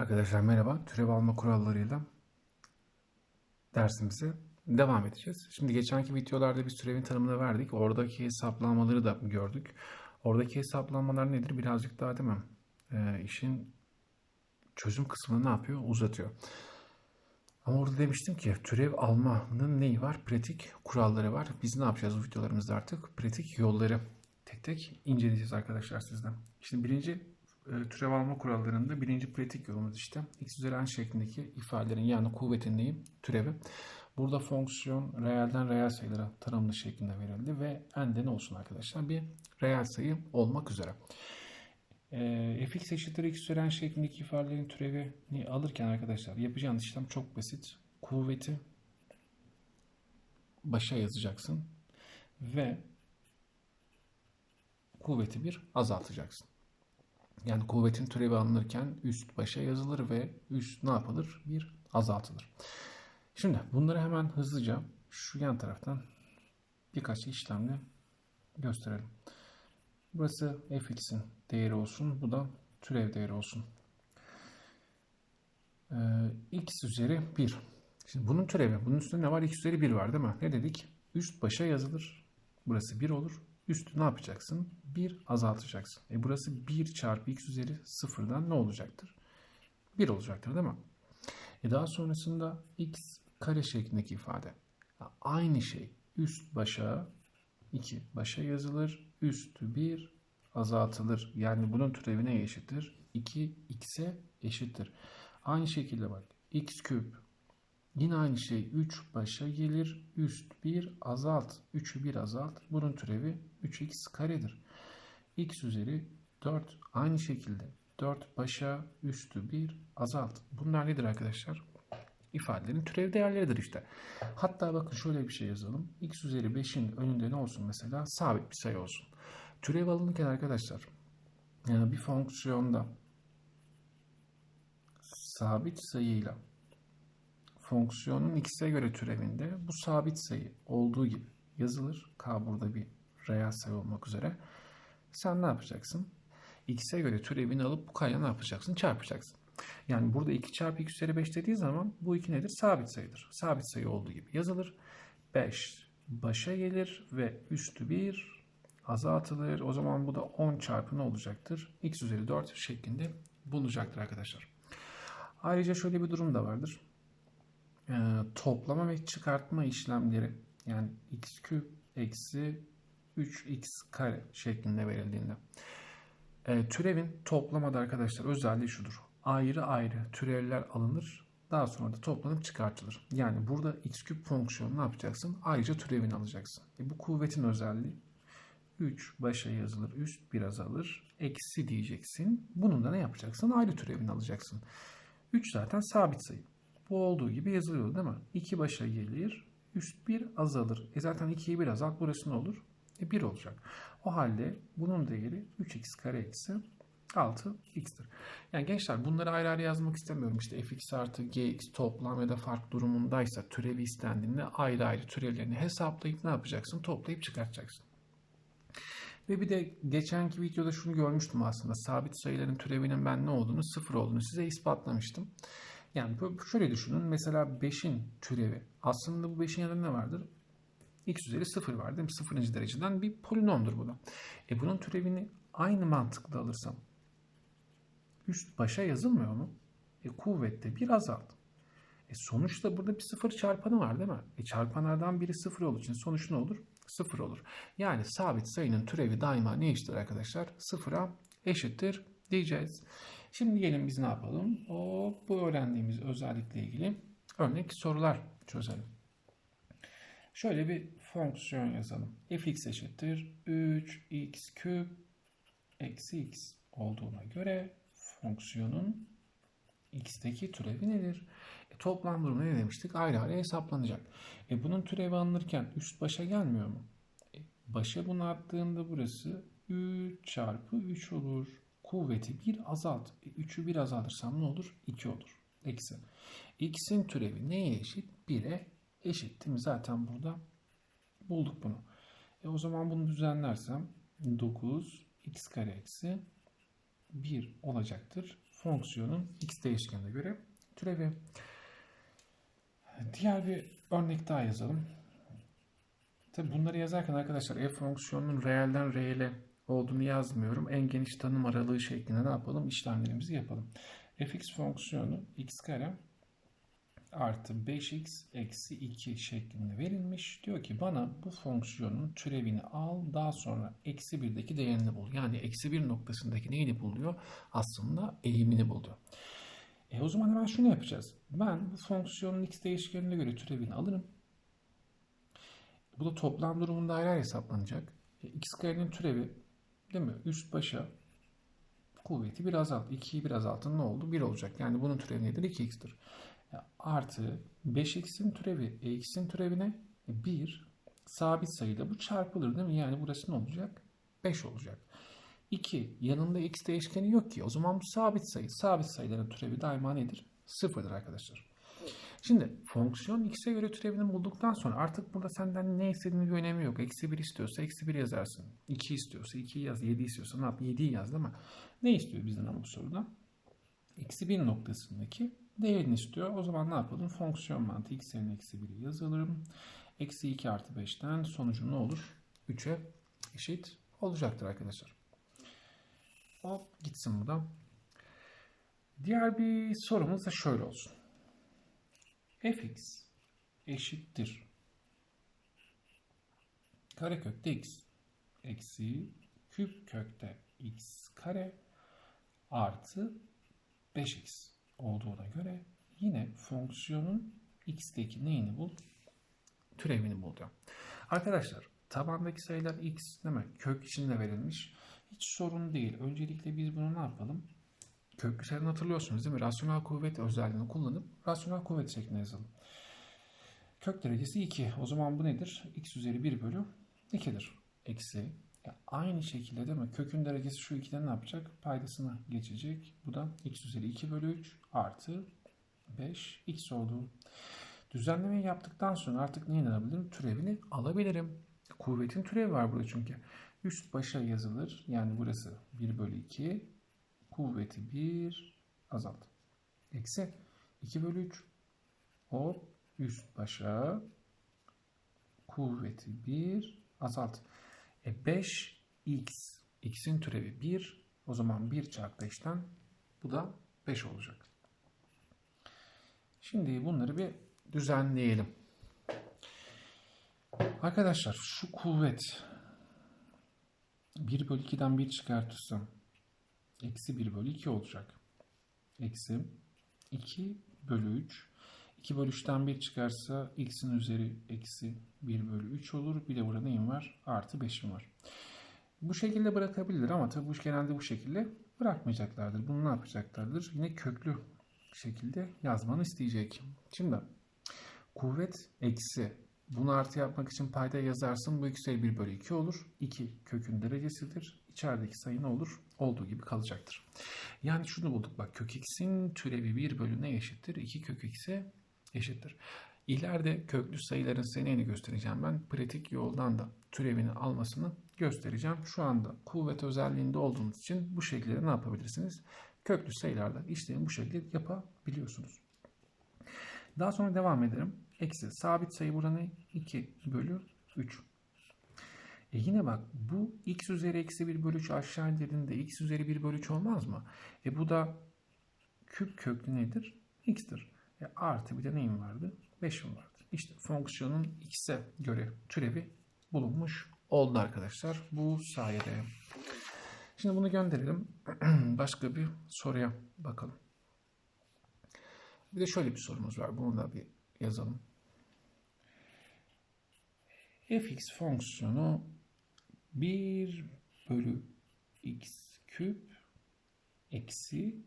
Arkadaşlar merhaba. Türev alma kurallarıyla dersimize devam edeceğiz. Şimdi geçenki videolarda biz türevin tanımını verdik. Oradaki hesaplamaları da gördük. Oradaki hesaplamalar nedir? Birazcık daha değil mi? Ee, işin çözüm kısmını ne yapıyor? Uzatıyor. Ama orada demiştim ki türev almanın neyi var? Pratik kuralları var. Biz ne yapacağız bu videolarımızda artık? Pratik yolları tek tek inceleyeceğiz arkadaşlar sizden. Şimdi birinci e, türev alma kurallarında birinci pratik yolumuz işte x üzeri n şeklindeki ifadelerin yani kuvvetin neyi? Türevi. Burada fonksiyon reelden reel sayılara tanımlı şeklinde verildi ve n de ne olsun arkadaşlar? Bir reel sayı olmak üzere. E, fx eşittir x üzeri n şeklindeki ifadelerin türevini alırken arkadaşlar yapacağınız işlem çok basit. Kuvveti başa yazacaksın ve kuvveti bir azaltacaksın. Yani kuvvetin türevi alınırken üst başa yazılır ve üst ne yapılır? Bir azaltılır. Şimdi bunları hemen hızlıca şu yan taraftan birkaç işlemle gösterelim. Burası fx'in değeri olsun. Bu da türev değeri olsun. Ee, x üzeri 1. Şimdi bunun türevi. Bunun üstünde ne var? x üzeri 1 var değil mi? Ne dedik? Üst başa yazılır. Burası 1 olur. Üstü ne yapacaksın? 1 azaltacaksın. E burası 1 çarpı x üzeri 0'dan ne olacaktır? 1 olacaktır değil mi? E daha sonrasında x kare şeklindeki ifade. Aynı şey. Üst başa 2 başa yazılır. Üstü 1 azaltılır. Yani bunun türevi neye eşittir? 2 x'e eşittir. Aynı şekilde bak. x küp Yine aynı şey 3 başa gelir. Üst 1 azalt. 3'ü 1 azalt. Bunun türevi 3x karedir. x üzeri 4 aynı şekilde 4 başa üstü 1 azalt. Bunlar nedir arkadaşlar? İfadelerin türev değerleridir işte. Hatta bakın şöyle bir şey yazalım. x üzeri 5'in önünde ne olsun mesela? Sabit bir sayı olsun. Türev alınırken arkadaşlar yani bir fonksiyonda sabit sayıyla fonksiyonun x'e göre türevinde bu sabit sayı olduğu gibi yazılır. K burada bir reel sayı olmak üzere. Sen ne yapacaksın? x'e göre türevini alıp bu k'ya ne yapacaksın? Çarpacaksın. Yani burada 2 çarpı x üzeri 5 dediği zaman bu 2 nedir? Sabit sayıdır. Sabit sayı olduğu gibi yazılır. 5 başa gelir ve üstü 1 azaltılır. O zaman bu da 10 çarpı ne olacaktır? x üzeri 4 şeklinde bulunacaktır arkadaşlar. Ayrıca şöyle bir durum da vardır e, toplama ve çıkartma işlemleri yani x küp eksi 3x kare şeklinde verildiğinde. E, türevin toplamada arkadaşlar özelliği şudur. Ayrı ayrı türevler alınır. Daha sonra da toplanıp çıkartılır. Yani burada x küp fonksiyonu ne yapacaksın? Ayrıca türevini alacaksın. E, bu kuvvetin özelliği 3 başa yazılır, üst bir azalır. Eksi diyeceksin. Bunun da ne yapacaksın? Ayrı türevini alacaksın. 3 zaten sabit sayı. Bu olduğu gibi yazılıyor değil mi? 2 başa gelir. Üst 1 azalır. E zaten 2'yi bir azalt. Burası ne olur? E 1 olacak. O halde bunun değeri 3x kare eksi 6x'tir. Yani gençler bunları ayrı ayrı yazmak istemiyorum. İşte fx artı gx toplam ya da fark durumundaysa türevi istendiğinde ayrı ayrı türevlerini hesaplayıp ne yapacaksın? Toplayıp çıkartacaksın. Ve bir de geçenki videoda şunu görmüştüm aslında. Sabit sayıların türevinin ben ne olduğunu, sıfır olduğunu size ispatlamıştım. Yani şöyle düşünün. Mesela 5'in türevi. Aslında bu 5'in yanında ne vardır? X üzeri 0 var değil mi? 0. dereceden bir polinomdur bu da. E bunun türevini aynı mantıkla alırsam üst başa yazılmıyor mu? E kuvvette bir azalt. E sonuçta burada bir sıfır çarpanı var değil mi? E çarpanlardan biri sıfır olduğu için sonuç ne olur? Sıfır olur. Yani sabit sayının türevi daima ne eşittir arkadaşlar? Sıfıra eşittir diyeceğiz. Şimdi gelin biz ne yapalım? O bu öğrendiğimiz özellikle ilgili örnek sorular çözelim. Şöyle bir fonksiyon yazalım. fx eşittir 3x küp eksi x olduğuna göre fonksiyonun x'teki türevi nedir? E, toplam durumu ne demiştik? Ayrı ayrı hesaplanacak. E, bunun türevi alınırken üst başa gelmiyor mu? E, başa bunu attığında burası 3 çarpı 3 olur kuvveti bir azalt. 3'ü e, bir azaltırsam ne olur? 2 olur. Eksi. X'in türevi neye eşit? 1'e eşit. Değil mi? Zaten burada bulduk bunu. E o zaman bunu düzenlersem 9 x kare eksi 1 olacaktır. Fonksiyonun x değişkenine göre türevi. Diğer bir örnek daha yazalım. Tabi bunları yazarken arkadaşlar f fonksiyonunun reelden reele olduğunu yazmıyorum. En geniş tanım aralığı şeklinde ne yapalım? İşlemlerimizi yapalım. fx fonksiyonu x kare artı 5x eksi 2 şeklinde verilmiş. Diyor ki bana bu fonksiyonun türevini al daha sonra eksi 1'deki değerini bul. Yani eksi 1 noktasındaki neyini buluyor? Aslında eğimini buldu. E o zaman hemen şunu yapacağız. Ben bu fonksiyonun x değişkenine göre türevini alırım. Bu da toplam durumunda ayrı ayrı hesaplanacak. E, x karenin türevi değil mi? Üst başa kuvveti biraz alt. 2'yi biraz altın ne oldu? 1 olacak. Yani bunun türevi nedir? 2x'tir. Artı 5x'in türevi e, x'in türevine 1 sabit sayıyla bu çarpılır değil mi? Yani burası ne olacak? 5 olacak. 2 yanında x değişkeni yok ki. O zaman bu sabit sayı. Sabit sayıların türevi daima nedir? Sıfırdır arkadaşlar. Şimdi fonksiyon x'e göre türevini bulduktan sonra artık burada senden ne istediğini bir önemi yok. Eksi 1 istiyorsa eksi 1 yazarsın. 2 istiyorsa 2 yaz. 7 istiyorsa ne yap? 7'yi yaz mi? Ne istiyor bizden ama bu soruda? Eksi 1 noktasındaki değerini istiyor. O zaman ne yapalım? Fonksiyon mantığı x yerine eksi 1'i yazalım. Eksi 2 artı 5'ten sonucu ne olur? 3'e eşit olacaktır arkadaşlar. Hop gitsin bu da. Diğer bir sorumuz da şöyle olsun. fx eşittir. Karekökte x eksi küp kökte x kare artı 5x olduğuna göre yine fonksiyonun x'teki neyini bul? Türevini bul diyor. Arkadaşlar tabandaki sayılar x değil mi? Kök içinde verilmiş. Hiç sorun değil. Öncelikle biz bunu ne yapalım? Köklü sayıdan hatırlıyorsunuz değil mi? Rasyonel kuvvet özelliğini kullanıp rasyonel kuvvet şeklinde yazalım. Kök derecesi 2. O zaman bu nedir? x üzeri 1 bölü 2'dir. Eksi. Aynı şekilde değil mi? Kökün derecesi şu 2'den ne yapacak? Paydasına geçecek. Bu da x üzeri 2 bölü 3 artı 5 x oldu. Düzenlemeyi yaptıktan sonra artık neyi alabilirim? Türevini alabilirim. Kuvvetin türevi var burada çünkü. Üst başa yazılır. Yani burası 1 bölü 2. Kuvveti 1 azalt. Eksi 2 bölü 3. Hop üst başa kuvveti 1 azalt. E 5x x'in türevi 1. O zaman 1 çarpı 5'ten bu da 5 olacak. Şimdi bunları bir düzenleyelim. Arkadaşlar şu kuvvet 1 bölü 2'den 1 çıkartırsam eksi 1 bölü 2 olacak. Eksi 2 bölü 3. 2 bölü 3'ten 1 çıkarsa x'in üzeri eksi 1 bölü 3 olur. Bir de burada neyim var? Artı 5'im var. Bu şekilde bırakabilir ama tabii bu genelde bu şekilde bırakmayacaklardır. Bunu ne yapacaklardır? Yine köklü şekilde yazmanı isteyecek. Şimdi kuvvet eksi bunu artı yapmak için payda yazarsın. Bu x 1 bölü 2 olur. 2 kökün derecesidir. İçerideki sayı ne olur? Olduğu gibi kalacaktır. Yani şunu bulduk bak kök x'in türevi 1 bölü ne eşittir? 2 kök x'e eşittir. İleride köklü sayıların seneyini göstereceğim ben. Pratik yoldan da türevini almasını göstereceğim. Şu anda kuvvet özelliğinde olduğunuz için bu şekilde ne yapabilirsiniz? Köklü sayılarda işlemi bu şekilde yapabiliyorsunuz. Daha sonra devam edelim. Eksi sabit sayı burada ne? 2 bölü 3. E yine bak bu x üzeri eksi 1 bölü 3 aşağı indirdiğinde x üzeri 1 bölü 3 olmaz mı? E bu da küp köklü nedir? x'tir. E artı bir de neyim vardı? 5'im vardı. İşte fonksiyonun x'e göre türevi bulunmuş oldu arkadaşlar. Bu sayede. Şimdi bunu gönderelim. Başka bir soruya bakalım. Bir de şöyle bir sorumuz var. Bunu da bir yazalım. fx fonksiyonu 1 bölü x küp eksi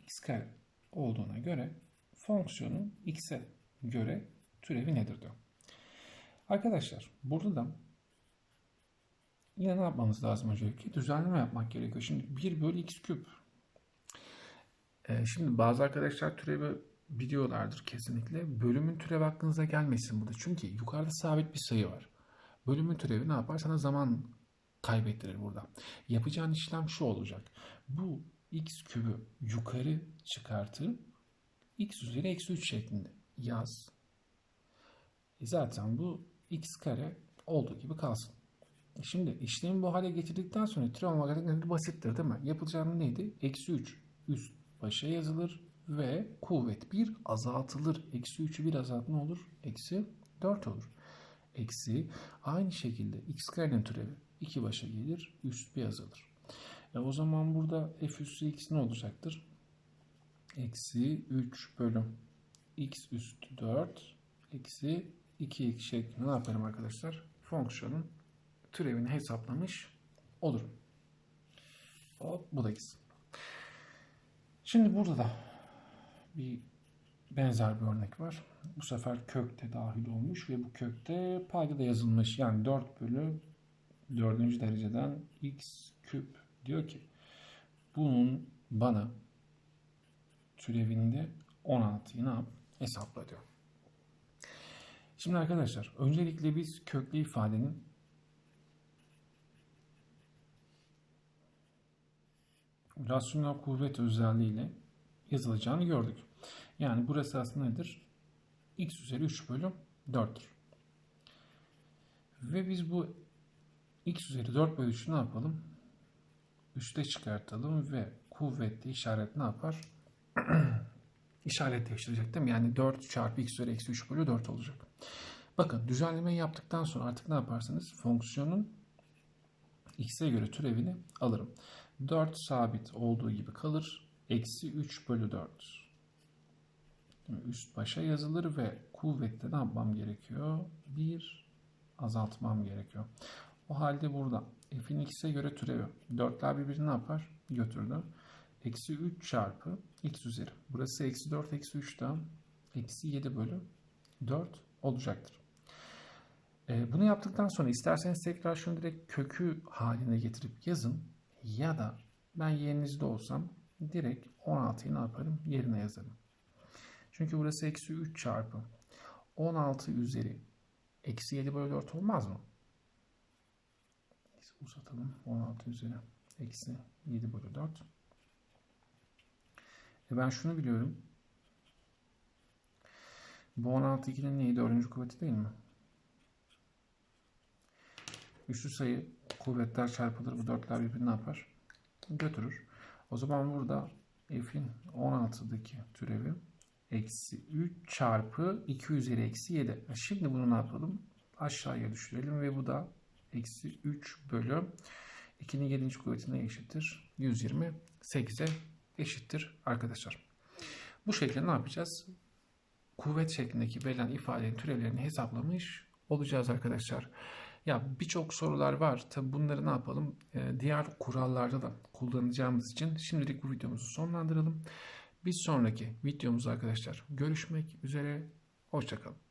x kare olduğuna göre fonksiyonun x'e göre türevi nedir diyor. Arkadaşlar burada da yine ne yapmamız lazım öncelikle? Düzenleme yapmak gerekiyor. Şimdi 1 bölü x küp. Ee, şimdi bazı arkadaşlar türevi biliyorlardır kesinlikle. Bölümün türevi aklınıza gelmesin burada. Çünkü yukarıda sabit bir sayı var. Bölümün türevi ne yapar? Sana zaman kaybettirir burada. Yapacağın işlem şu olacak. Bu x kübü yukarı çıkartıp x üzeri eksi 3 şeklinde yaz. E zaten bu x kare olduğu gibi kalsın. E Şimdi işlemi bu hale getirdikten sonra trigonometri basittir değil mi? Yapılacağım neydi? Eksi 3 üst başa yazılır ve kuvvet 1 azaltılır. Eksi 3'ü 1 azalt ne olur? Eksi 4 olur. Eksi aynı şekilde x karenin türevi 2 başa gelir. Üst bir yazılır. E o zaman burada f üssü x ne olacaktır? Eksi 3 bölü x üstü 4 eksi 2x şeklinde ne yaparım arkadaşlar? Fonksiyonun türevini hesaplamış olurum. Hop, bu da x. Şimdi burada da bir benzer bir örnek var. Bu sefer kökte dahil olmuş ve bu kökte payda da yazılmış. Yani 4 bölü 4. dereceden x küp diyor ki bunun bana türevinde 16'yı ne yap? Hesapla diyor. Şimdi arkadaşlar öncelikle biz köklü ifadenin rasyonel kuvvet özelliğiyle yazılacağını gördük. Yani burası aslında nedir? x üzeri 3 bölü 4'tür. Ve biz bu x üzeri 4 bölü 3'ü ne yapalım? Üste çıkartalım ve kuvvetli işaret ne yapar? işaret değiştirecek değil mi? Yani 4 çarpı x üzeri eksi 3 bölü 4 olacak. Bakın düzenlemeyi yaptıktan sonra artık ne yaparsınız? Fonksiyonun x'e göre türevini alırım. 4 sabit olduğu gibi kalır. Eksi 3 bölü 4. Üst başa yazılır ve kuvvette ne yapmam gerekiyor? 1 azaltmam gerekiyor. O halde burada f'in x'e göre türevi. 4'ler birbirini ne yapar? Götürdü. Eksi 3 çarpı x üzeri. Burası eksi 4 eksi 3'ten eksi 7 bölü 4 olacaktır. Ee, bunu yaptıktan sonra isterseniz tekrar şunu direkt kökü haline getirip yazın. Ya da ben yerinizde olsam direkt 16'yı ne yaparım? Yerine yazarım. Çünkü burası eksi 3 çarpı 16 üzeri eksi 7 bölü 4 olmaz mı? Neyse uzatalım. 16 üzeri eksi 7 bölü 4. E ben şunu biliyorum. Bu 16 2'nin neydi? Dördüncü kuvveti değil mi? Üçlü sayı kuvvetler çarpılır. Bu dörtler birbirini ne yapar? Götürür. O zaman burada f'in 16'daki türevi eksi 3 çarpı 2 üzeri eksi 7. Şimdi bunu ne yapalım? Aşağıya düşürelim ve bu da eksi 3 bölü 2'nin 7. kuvvetine eşittir. 128'e eşittir arkadaşlar. Bu şekilde ne yapacağız? Kuvvet şeklindeki verilen ifadenin türevlerini hesaplamış olacağız arkadaşlar. Ya birçok sorular var. Tabi bunları ne yapalım? Ee, diğer kurallarda da kullanacağımız için şimdilik bu videomuzu sonlandıralım. Bir sonraki videomuzda arkadaşlar görüşmek üzere. Hoşçakalın.